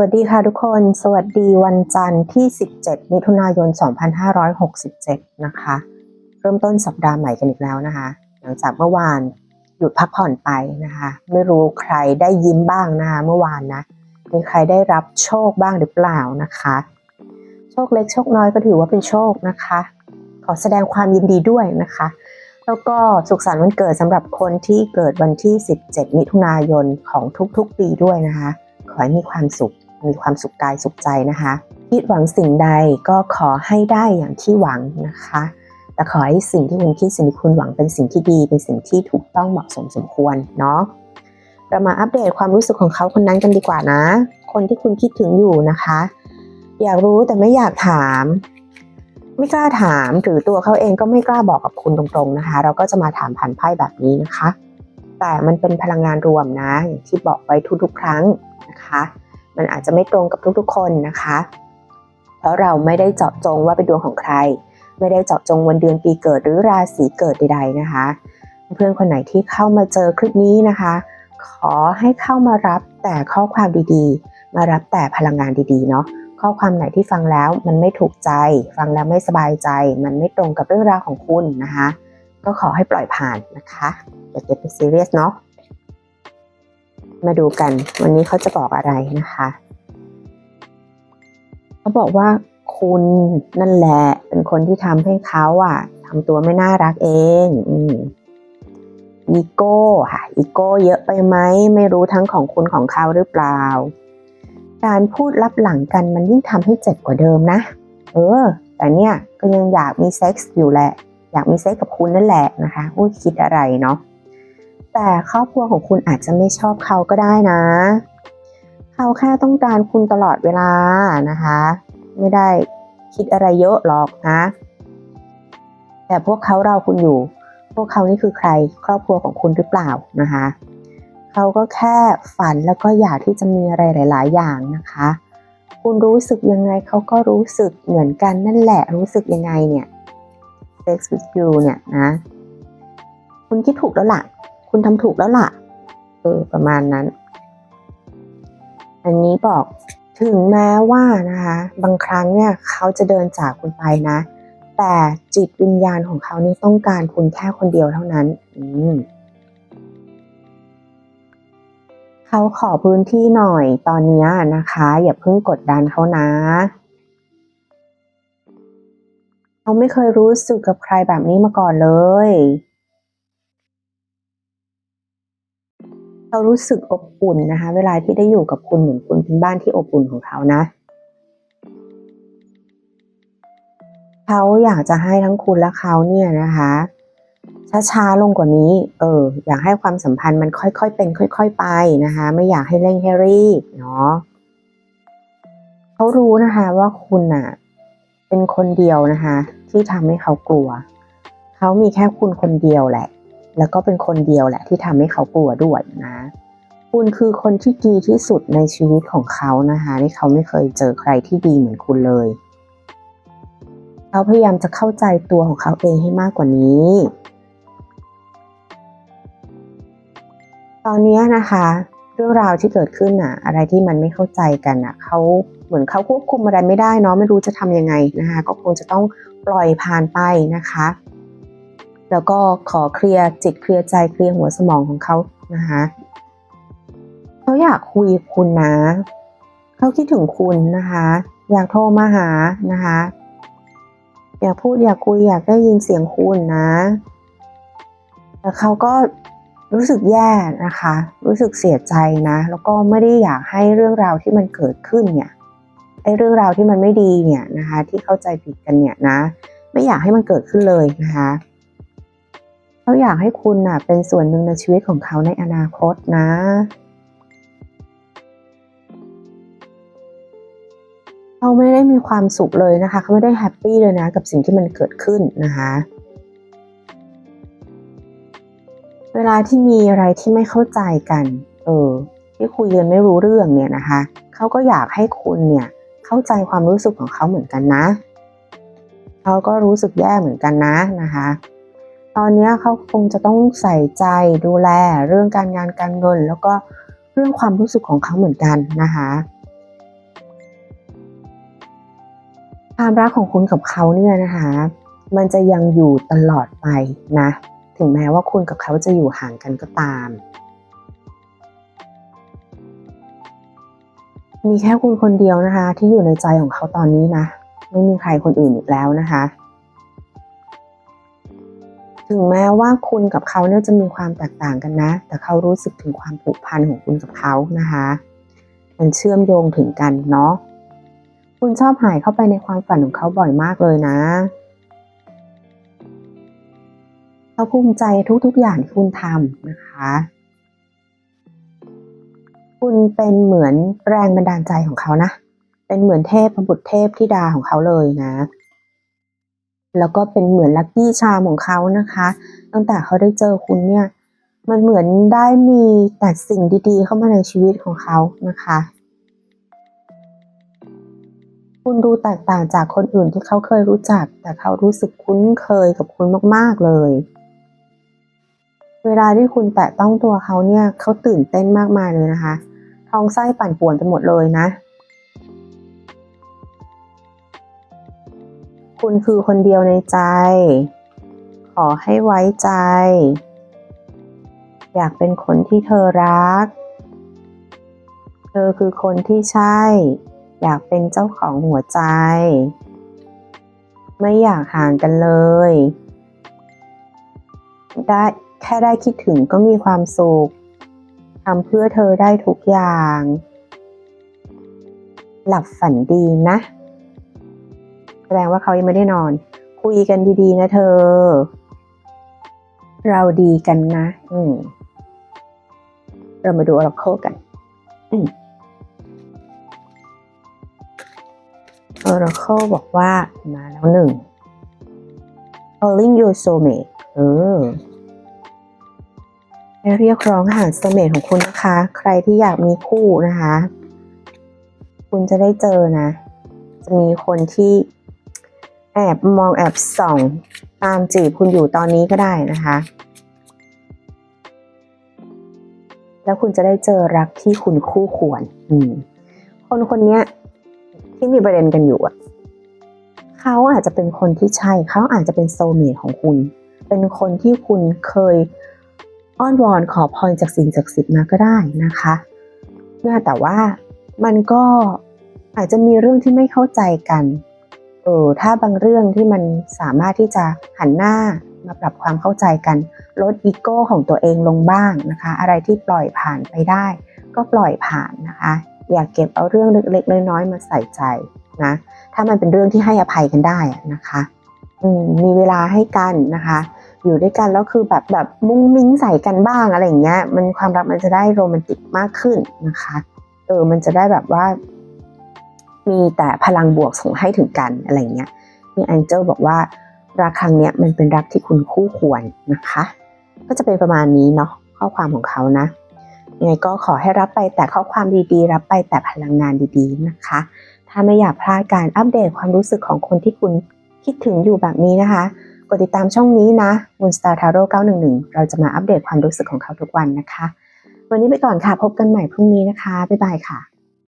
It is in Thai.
วัสดีค่ะทุกคน สวัสดีวันจันทร์ที่ 17 มิถุนายน 2567 นะคะ เริ่มต้นสัปดาห์ใหม่กันอีกแล้วนะคะ หลังจากเมื่อวานหยุดพักผ่อนไปนะคะ ไม่รู้ใครได้ยิ้มบ้างนะคะเมื่อวานนะ มีใครได้รับโชคบ้างหรือเปล่านะคะ โชคเล็กโชคน้อยก็ถือว่าเป็นโชคนะคะ ขอแสดงความยินดีด้วยนะคะ แล้วก็สุขสันต์วันเกิดสำหรับคนที่เกิดวันที่ 17 มิถุนายนของทุกๆปีด้วยนะคะ ขอให้มีความสุข มีความสุขกายสุขใจนะคะคิดหวังสิ่งใดก็ขอให้ได้อย่างที่หวังนะคะแต่ขอให้สิ่งที่คุณคิดสิ่งที่คุณหวังเป็นสิ่งที่ดี เป็นสิ่งที่ถูกต้องเหมาะสมสมควรเนาะเรามาอัปเดตความรู้สึกของเขาคนนั้นกันดีกว่านะ คนที่คุณคิดถึงอยู่นะคะ อยากรู้แต่ไม่อยากถาม ไม่กล้าถามหรือตัวเขาเองก็ไม่กล้าบอกกับคุณตรงๆนะคะ เราก็จะมาถามผ่านไพ่แบบนี้นะคะ แต่มันเป็นพลังงานรวมนะ อย่างที่บอกไว้ทุกๆครั้งนะคะ มันอาจจะไม่ตรงกับทุกๆคนนะคะ เพราะเราไม่ได้เจาะจงว่าเป็นดวงของใคร ไม่ได้เจาะจงวันเดือนปีเกิดหรือราศีเกิดใด ๆนะคะ เพื่อนคนไหนที่เข้ามาเจอคลิปนี้นะคะ ขอให้เข้ามารับแต่ข้อความดีๆ มารับแต่พลังงานดีๆเนาะข้อความไหนที่ฟังแล้วมันไม่ถูกใจ ฟังแล้วไม่สบายใจ มันไม่ตรงกับเรื่องราวของคุณนะคะ ก็ขอให้ปล่อยผ่านนะคะอย่าเก็บเป็นซีเรียสเนาะ มาดูกัน วันนี้เขาจะบอกอะไรนะคะเขาบอกว่าคุณนั่นแหละ เป็นคนที่ทำให้เขาอะทำตัวไม่น่ารักเองอีโก้ค่ะอีโก้เยอะไปไหมไม่รู้ทั้งของคุณของเขาหรือเปล่า การพูดลับหลังกันมันยิ่งทำให้เจ็บกว่าเดิมนะ เออ แต่เนี่ยก็ยังอยากมีเซ็กส์อยู่แหละ อยากมีเซ็กส์กับคุณนั่นแหละนะคะอุ้ยคิดอะไรเนาะ แต่ครอบครัวของคุณอาจจะไม่ชอบเขาก็ได้นะ เขาแค่ต้องการคุณตลอดเวลานะคะ ไม่ได้คิดอะไรเยอะหรอกนะ แต่พวกเขาเราคุณอยู่ พวกเขานี่คือใครครอบครัวของคุณหรือเปล่านะคะเขาก็แค่ฝันแล้วก็อยากที่จะมีอะไรหลาย ๆ อย่างนะคะ คุณรู้สึกยังไงเขาก็รู้สึกเหมือนกันนั่นแหละรู้สึกยังไงเนี่ย sex with you เนี่ยนะ คุณคิดถูกแล้วล่ะ คุณทำถูกแล้วล่ะ เออ ประมาณนั้น อันนี้บอกถึงแม้ว่านะคะ บางครั้งเนี่ยเขาจะเดินจากคุณไปนะ แต่จิตวิญญาณของเขานี่ต้องการคุณแค่คนเดียวเท่านั้น อืมเขาขอพื้นที่หน่อยตอนนี้นะคะ อย่าเพิ่งกดดันเขานะ เขาไม่เคยรู้สึกกับใครแบบนี้มาก่อนเลย เขารู้สึกอบอุ่นนะคะ เวลาที่ได้อยู่กับคุณเหมือนคุณเป็นบ้านที่อบอุ่นของเขานะ เขาอยากจะให้ทั้งคุณและเขาเนี่ยนะคะช้าๆลงกว่านี้ เออ อยากให้ความสัมพันธ์มันค่อยๆเป็น ค่อย ๆ ไปนะคะ ไม่อยากให้เร่งให้รีบเนาะเขารู้นะคะว่าคุณน่ะเป็นคนเดียวนะคะ ที่ทำให้เขากลัว เขามีแค่คุณคนเดียวแหละ แล้วก็เป็นคนเดียวแหละที่ทำให้เขากลัวด้วยนะ คุณคือคนที่ดีที่สุดในชีวิตของเขานะคะที่เขาไม่เคยเจอใครที่ดีเหมือนคุณเลย เขาพยายามจะเข้าใจตัวของเขาเองให้มากกว่านี้ ตอนนี้นะคะเรื่องราวที่เกิดขึ้นอะอะไรที่มันไม่เข้าใจกันอะเขาเหมือนเขาควบคุมอะไรไม่ได้เนาะไม่รู้จะทำยังไงนะคะ ก็คงจะต้องปล่อยผ่านไปนะคะ แล้วก็ขอเคลียร์จิตเคลียร์ใจเคลียร์หัวสมองของเขานะคะเขาอยากคุยคุณนะเขาคิดถึงคุณนะคะ อยากโทรมาหานะคะ อยากพูดอยากคุยอยากได้ยินเสียงคุณนะแต่เขาก็รู้สึกแย่นะคะ รู้สึกเสียใจนะ แล้วก็ไม่ได้อยากให้เรื่องราวที่มันเกิดขึ้นเนี่ยไอ้เรื่องราวที่มันไม่ดีเนี่ยนะคะ ที่เข้าใจผิดกันเนี่ยนะ ไม่อยากให้มันเกิดขึ้นเลยนะคะ เขาอยากให้คุณน่ะเป็นส่วนหนึ่งในชีวิตของเขาในอนาคตนะ เขาไม่ได้มีความสุขเลยนะคะเขาไม่ได้แฮปปี้เลยนะกับสิ่งที่มันเกิดขึ้นนะคะเวลาที่มีอะไรที่ไม่เข้าใจกัน เออ ที่คุยกันไม่รู้เรื่องเนี่ยนะคะ เขาก็อยากให้คุณเนี่ยเข้าใจความรู้สึกของเขาเหมือนกันนะ เขาก็รู้สึกแย่เหมือนกันนะนะคะ ตอนนี้เขาคงจะต้องใส่ใจดูแลเรื่องการงานการเงิน แล้วก็เรื่องความรู้สึกของเขาเหมือนกันนะคะความรักของคุณกับเขาเนี่ยนะคะมันจะยังอยู่ตลอดไปนะ ถึงแม้ว่าคุณกับเขาจะอยู่ห่างกันก็ตาม มีแค่คุณคนเดียวนะคะ ที่อยู่ในใจของเขาตอนนี้นะ ไม่มีใครคนอื่นอีกแล้วนะคะ ถึงแม้ว่าคุณกับเขาเนี่ยจะมีความแตกต่างกันนะ แต่เขารู้สึกถึงความผูกพันของคุณกับเขานะคะ มันเชื่อมโยงถึงกันเนาะคุณชอบหายเข้าไปในความฝันของเขาบ่อยมากเลยนะเขาภูมิใจทุกๆอย่างที่คุณทำนะคะ คุณเป็นเหมือนแรงบันดาลใจของเขานะ เป็นเหมือนเทพบุตรเทพธิดาของเขาเลยนะ แล้วก็เป็นเหมือนลัคกี้ชามของเขานะคะ ตั้งแต่เขาได้เจอคุณเนี่ย มันเหมือนได้มีแต่สิ่งดีๆ เข้ามาในชีวิตของเขานะคะ คุณดูแตกต่างจากคนอื่นที่เขาเคยรู้จัก แต่เขารู้สึกคุ้นเคยกับคุณมากๆเลย เวลาที่คุณแตะต้องตัวเขาเนี่ยเขาตื่นเต้นมากมายเลยนะคะ ท้องไส้ปั่นป่วนไปหมดเลยนะ คุณคือคนเดียวในใจ ขอให้ไว้ใจ อยากเป็นคนที่เธอรัก เธอคือคนที่ใช่ อยากเป็นเจ้าของหัวใจ ไม่อยากห่างกันเลย ได้แค่ได้คิดถึงก็มีความสุขทำเพื่อเธอได้ทุกอย่าง หลับฝันดีนะ แสดงว่าเขายังไม่ได้นอน คุยกันดีๆ นะเธอ เราดีกันนะ อืมเรามาดู Oracle กัน อืม Oracle บอกว่ามาแล้วหนึ่ง calling your soulmate เออเรียกร้องหา soulmate ของคุณนะคะ ใครที่อยากมีคู่นะคะ คุณจะได้เจอนะ จะมีคนที่ แอบมองแอบส่อง ตามจีบคุณอยู่ตอนนี้ก็ได้นะคะ แล้วคุณจะได้เจอรักที่คุณคู่ควร อืม คนคนนี้ที่มีประเด็นกันอยู่อะเขาอาจจะเป็นคนที่ใช่ เขาอาจจะเป็นโซเมทของคุณ เป็นคนที่คุณเคยอ้อนวอนขอพรจากสิ่งศักดิ์สิทธิ์มาก็ได้นะคะเนี่ยแต่ว่ามันก็อาจจะมีเรื่องที่ไม่เข้าใจกัน เออถ้าบางเรื่องที่มันสามารถที่จะหันหน้ามาปรับความเข้าใจกัน ลดอีโก้ของตัวเองลงบ้างนะคะ อะไรที่ปล่อยผ่านไปได้ ก็ปล่อยผ่านนะคะ อย่าเก็บเอาเรื่องเล็กๆน้อยๆมาใส่ใจนะถ้ามันเป็นเรื่องที่ให้อภัยกันได้นะคะมมีเวลาให้กันนะคะ อยู่ด้วยกันแล้วคือแบบแบบมุ้งมิ้งใส่กันบ้างอะไรอย่างเงี้ย มันความรักมันจะได้โรแมนติกมากขึ้นนะคะเออมันจะได้แบบว่า มีแต่พลังบวกส่งให้ถึงกันอะไรเงี้ยนี่แองเจิลบอกว่ารักครั้งเนี้ยมันเป็นรักที่คุณคู่ควรนะคะ ก็จะเป็นประมาณนี้เนาะข้อความของเขานะยังไงก็ขอให้รับไปแต่ข้อความดีๆ รับไปแต่พลังงานดีๆนะคะ ถ้าไม่อยากพลาดการอัปเดตความรู้สึกของคนที่คุณคิดถึงอยู่แบบนี้นะคะ กดติดตามช่องนี้นะ Moonstar Tarot 911 เราจะมาอัปเดตความรู้สึกของเขาทุกวันนะคะ วันนี้ไปก่อนค่ะ พบกันใหม่พรุ่งนี้นะคะ บ๊ายบายค่ะ